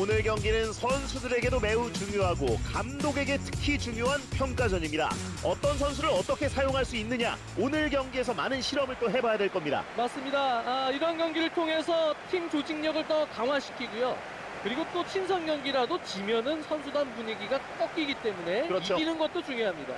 오늘 경기는 선수들에게도 매우 중요하고 감독에게 특히 중요한 평가전입니다. 어떤 선수를 어떻게 사용할 수 있느냐 오늘 경기에서 많은 실험을 또 해봐야 될 겁니다. 맞습니다. 아, 이런 경기를 통해서 팀 조직력을 더 강화시키고요. 그리고 또 친선 경기라도 지면은 선수단 분위기가 꺾이기 때문에 그렇죠. 이기는 것도 중요합니다.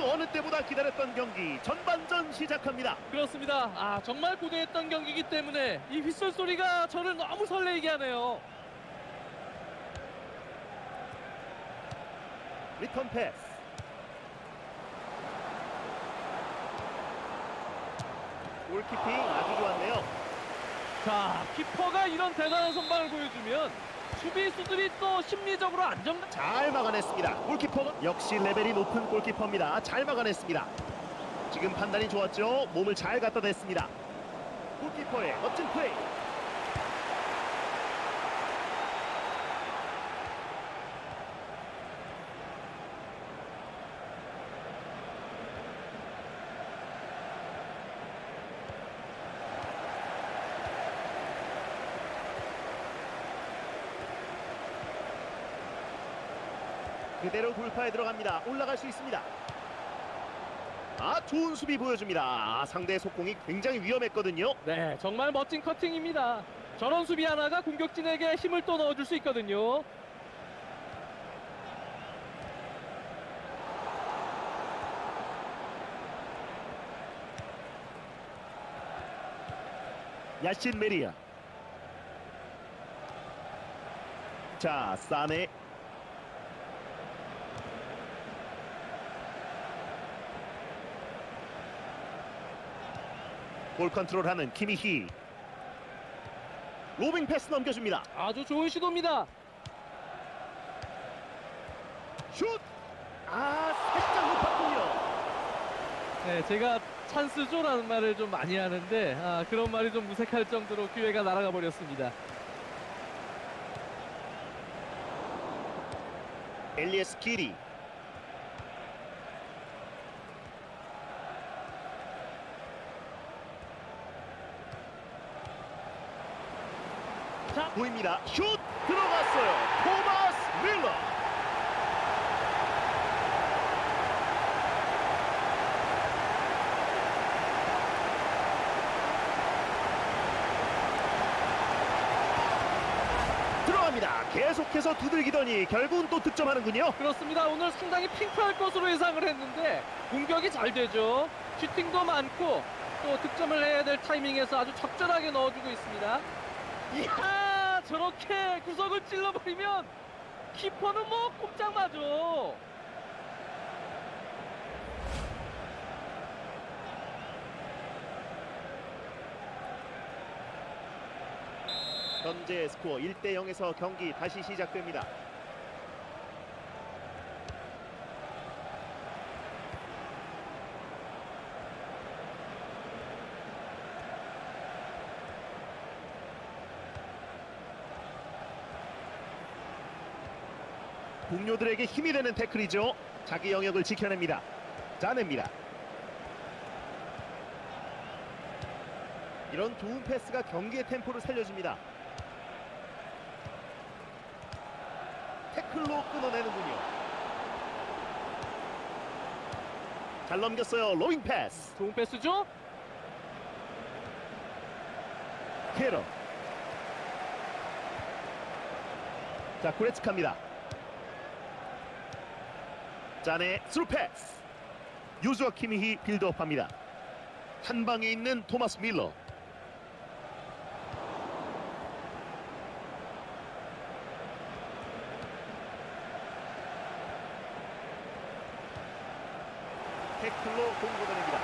그 어느 때보다 기다렸던 경기 전반전 시작합니다. 그렇습니다. 아, 정말 고대했던 경기이기 때문에 이 휘슬 소리가 저를 너무 설레게 하네요. 리턴 패스. 골키핑 아주 좋았네요. 자, 키퍼가 이런 대단한 선방을 보여주면 수비수들이 또 심리적으로 안정감 잘 막아냈습니다. 골키퍼가 역시 레벨이 높은 골키퍼입니다. 잘 막아냈습니다. 지금 판단이 좋았죠. 몸을 잘 갖다 댔습니다. 골키퍼의 멋진 플레이. 그대로 돌파에 들어갑니다. 올라갈 수 있습니다. 아, 좋은 수비 보여줍니다. 아, 상대의 속공이 굉장히 위험했거든요. 네, 정말 멋진 커팅입니다. 저런 수비 하나가 공격진에게 힘을 또 넣어줄 수 있거든요. 야신 메리아. 자, 사네. 볼 컨트롤하는 키미히. 로빙 패스 넘겨줍니다. 아주 좋은 시도입니다. 슛! 아, 살짝 높았군요. 네, 제가 찬스죠라는 말을 좀 많이 하는데 아, 그런 말이 좀 무색할 정도로 기회가 날아가 버렸습니다. 엘리에스 키리. 자, 보입니다. 슛 들어갔어요. 토마스 밀러. 들어갑니다. 계속해서 두들기더니 결국은 또 득점하는군요. 그렇습니다. 오늘 상당히 핑크할 것으로 예상을 했는데 공격이 잘 되죠. 슈팅도 많고 또 득점을 해야 될 타이밍에서 아주 적절하게 넣어주고 있습니다. 이야 저렇게 구석을 찔러버리면 키퍼는 뭐 꼼짝 마죠. 현재 스코어 1대 0에서 경기 다시 시작됩니다. 동료들에게 힘이 되는 태클이죠. 자기 영역을 지켜냅니다. 짜냅니다. 이런 좋은 패스가 경기의 템포를 살려줍니다. 태클로 끊어내는군요. 잘 넘겼어요. 로잉 패스. 좋은 패스죠? 케러. 자, 구레츠카입니다. 짠의 스루 패스. 유즈와 키미히 빌드업합니다. 한 방에 있는 토마스 밀러. 태클로 공 걷어냅니다.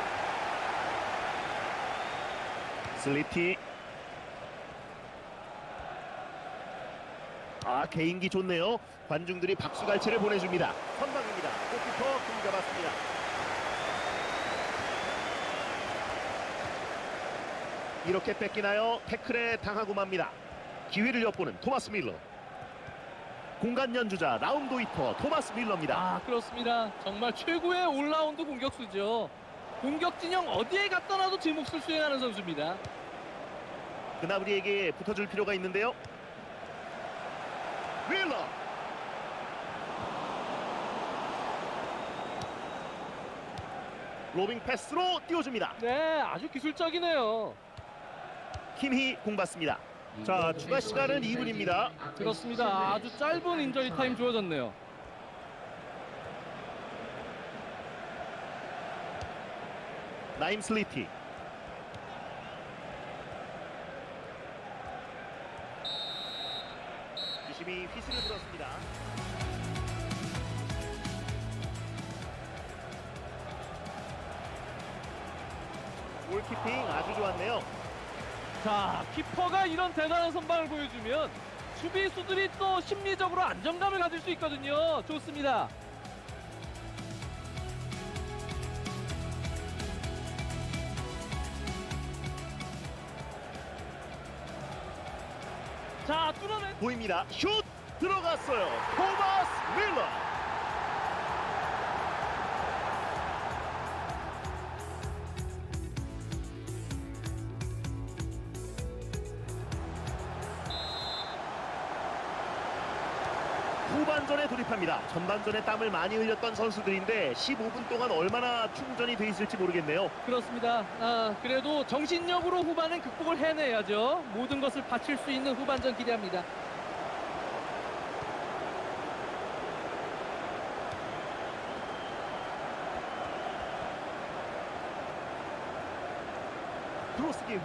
슬리티 아 개인기 좋네요. 관중들이 박수갈채를 보내줍니다. 선방입니다. 골키퍼 공 잡았습니다. 이렇게 뺏기나요? 태클에 당하고 맙니다. 기회를 엿보는 토마스 밀러. 공간 연주자 라운드 위퍼 토마스 밀러입니다. 아 그렇습니다. 정말 최고의 올라운드 공격수죠. 공격 진영 어디에 놔도 제 몫을 수행하는 선수입니다. 그나브리에게 붙어줄 필요가 있는데요. 밀러. 로빙 패스로 띄워줍니다. 네, 아주 기술적이네요. 킴히 공 받습니다. 자, 추가 시간은 2분입니다. 그렇습니다. 아주 짧은 인저리 타임 주어졌네요. 나임 슬리티. 주심이 휘슬을 불었습니다. 골키핑 아주 좋았네요. 자, 키퍼가 이런 대단한 선방을 보여주면 수비수들이 또 심리적으로 안정감을 가질 수 있거든요. 좋습니다. 자, 뚫어내. 보입니다. 슛 들어갔어요. 토마스 밀러. 후반전에 돌입합니다. 전반전에 땀을 많이 흘렸던 선수들인데 15분 동안 얼마나 충전이 돼 있을지 모르겠네요. 그렇습니다. 아, 그래도 정신력으로 후반은 극복을 해내야죠. 모든 것을 바칠 수 있는 후반전 기대합니다. 크로스 기회.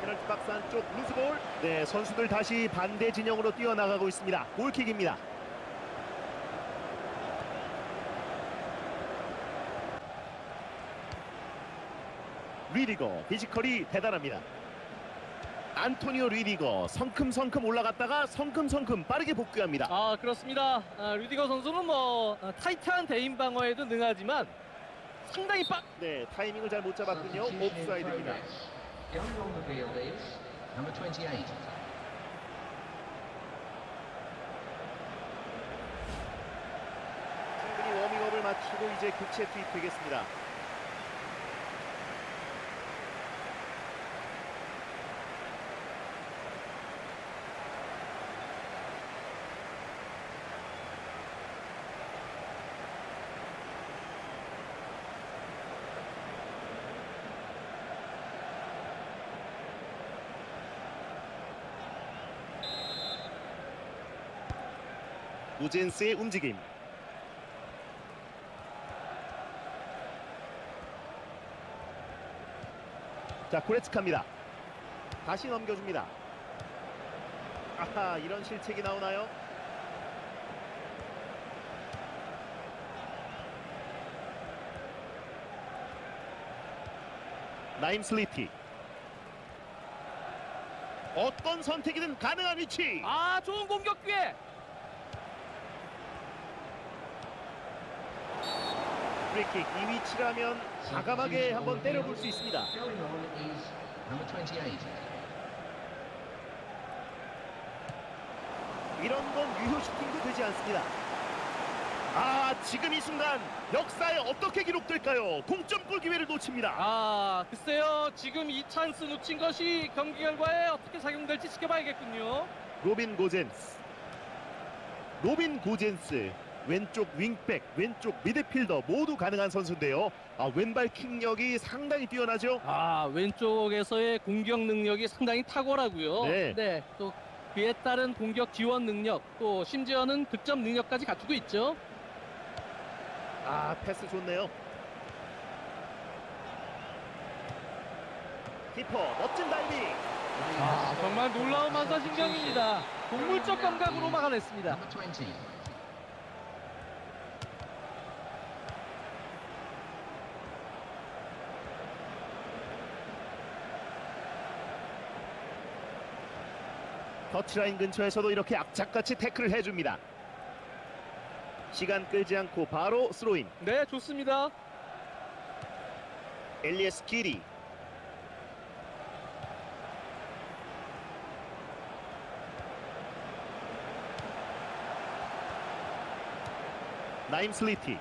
페널티 박스 안쪽 루즈볼. 네, 선수들 다시 반대 진영으로 뛰어나가고 있습니다. 골킥입니다. 리디거 피지컬이 대단합니다. 안토니오 리디거 성큼성큼 올라갔다가 성큼성큼 빠르게 복귀합니다. 아 그렇습니다. 아, 류디거 선수는 뭐 아, 타이트한 대인 방어에도 능하지만 상당히 빠. 네, 타이밍을 잘 못 잡았군요. 옵사이드입니다. The only on the field is number 28. 충분히 워밍업을 마치고 이제 교체 투입되겠습니다. 우젠스의 움직임. 자, 고레츠카입니다. 다시 넘겨줍니다. 아하, 이런 실책이 나오나요? 나임 슬리티. 어떤 선택이든 가능한 위치. 아 좋은 공격 기회. 프리킥 이 위치라면 과감하게 한번 때려볼 수 있습니다. Going on is number 28. 이런 건 유효 슈팅도 되지 않습니다. 아 지금 이 순간 역사에 어떻게 기록될까요? 동점골 기회를 놓칩니다. 아, 글쎄요. 지금 이 찬스 놓친 것이 경기 결과에 어떻게 작용될지 지켜봐야겠군요. 로빈 고젠스 로빈 고젠스 왼쪽 윙백 왼쪽 미드필더 모두 가능한 선수인데요 아, 왼발 킥력이 상당히 뛰어나죠 아, 왼쪽에서의 공격 능력이 상당히 탁월하고요. 네. 또 그에 따른 공격 지원 능력, 또 심지어는 득점 능력까지 갖추고 있죠. 아 패스 좋네요 키퍼 멋진 다이빙 아, 정말 놀라운 만사신경입니다. 동물적 감각으로 막아냈습니다. 터치라인 근처에서도 이렇게 악착같이 태클을 해줍니다. 시간 끌지 않고 바로 스로인. 네, 좋습니다. 엘리에스 기리. 나임 슬리티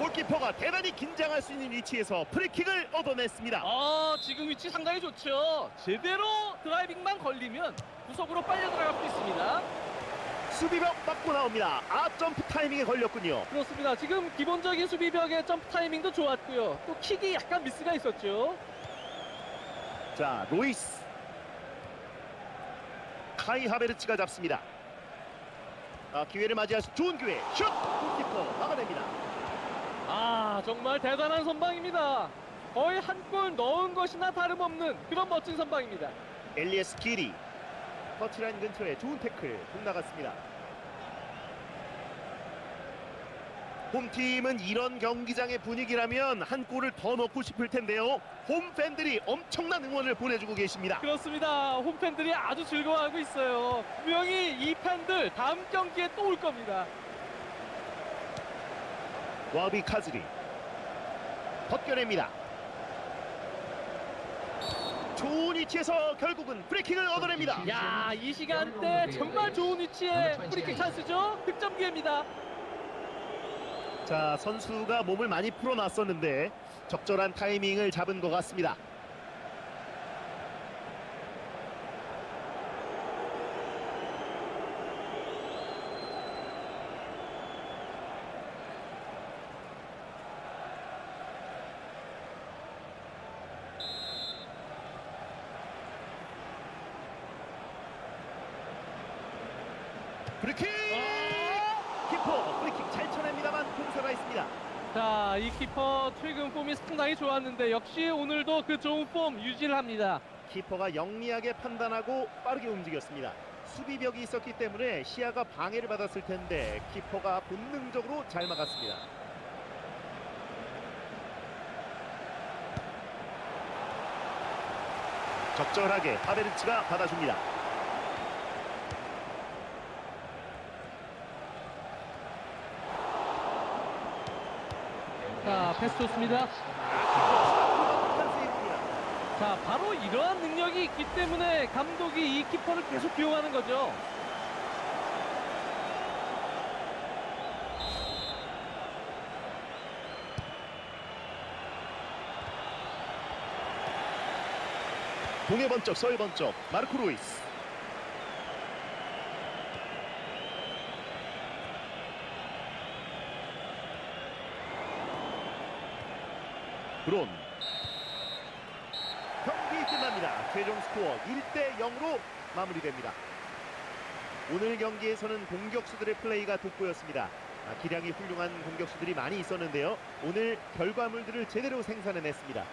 골키퍼가 대단히 긴장할 수 있는 위치에서 프리킥을 얻어냈습니다 아, 지금 위치 상당히 좋죠. 제대로 드라이빙만 걸리면 구석으로 빨려 들어갈 수 있습니다. 수비벽 맞고 나옵니다 아 점프 타이밍에 걸렸군요 그렇습니다. 지금 기본적인 수비벽의 점프 타이밍도 좋았고요. 또 킥이 약간 미스가 있었죠. 자 로이스 카이 하베르츠가 잡습니다 아, 기회를 맞이할 수 좋은 기회 슛 골키퍼 막아냅니다 아, 정말 대단한 선방입니다. 거의 한 골 넣은 것이나 다름없는 그런 멋진 선방입니다. 엘리에스 기리 터치라인 근처에 좋은 태클 공 나갔습니다 홈팀은 이런 경기장의 분위기라면 한 골을 더 넣고 싶을 텐데요 홈 팬들이 엄청난 응원을 보내주고 계십니다 그렇습니다. 홈팬들이 아주 즐거워하고 있어요. 분명히 이 팬들 다음 경기에 또 올 겁니다. 와비 카즈리 벗겨냅니다 좋은 위치에서 결국은 프리킥을 얻어냅니다 야, 이 시간대 정말 좋은 위치에 프리킥 찬스죠. 득점 기회입니다. 자 선수가 몸을 많이 풀어놨었는데 적절한 타이밍을 잡은 것 같습니다 프리킥 키퍼 프리킥 잘 쳐냅니다만 공사가 있습니다 자, 이 키퍼 최근 폼이 상당히 좋았는데 역시 오늘도 그 좋은 폼 유지를 합니다. 키퍼가 영리하게 판단하고 빠르게 움직였습니다. 수비벽이 있었기 때문에 시야가 방해를 받았을 텐데 키퍼가 본능적으로 잘 막았습니다. 적절하게 파베르츠가 받아줍니다. 자, 패스 좋습니다. 자, 바로 이러한 능력이 있기 때문에 감독이 이 키퍼를 계속 기용하는 거죠. 동해 번쩍 서해 번쩍 마르코 루이스 브론 경기 끝납니다. 최종 스코어 1대 0으로 마무리됩니다. 오늘 경기에서는 공격수들의 플레이가 돋보였습니다. 아, 기량이 훌륭한 공격수들이 많이 있었는데요. 오늘 결과물들을 제대로 생산해냈습니다.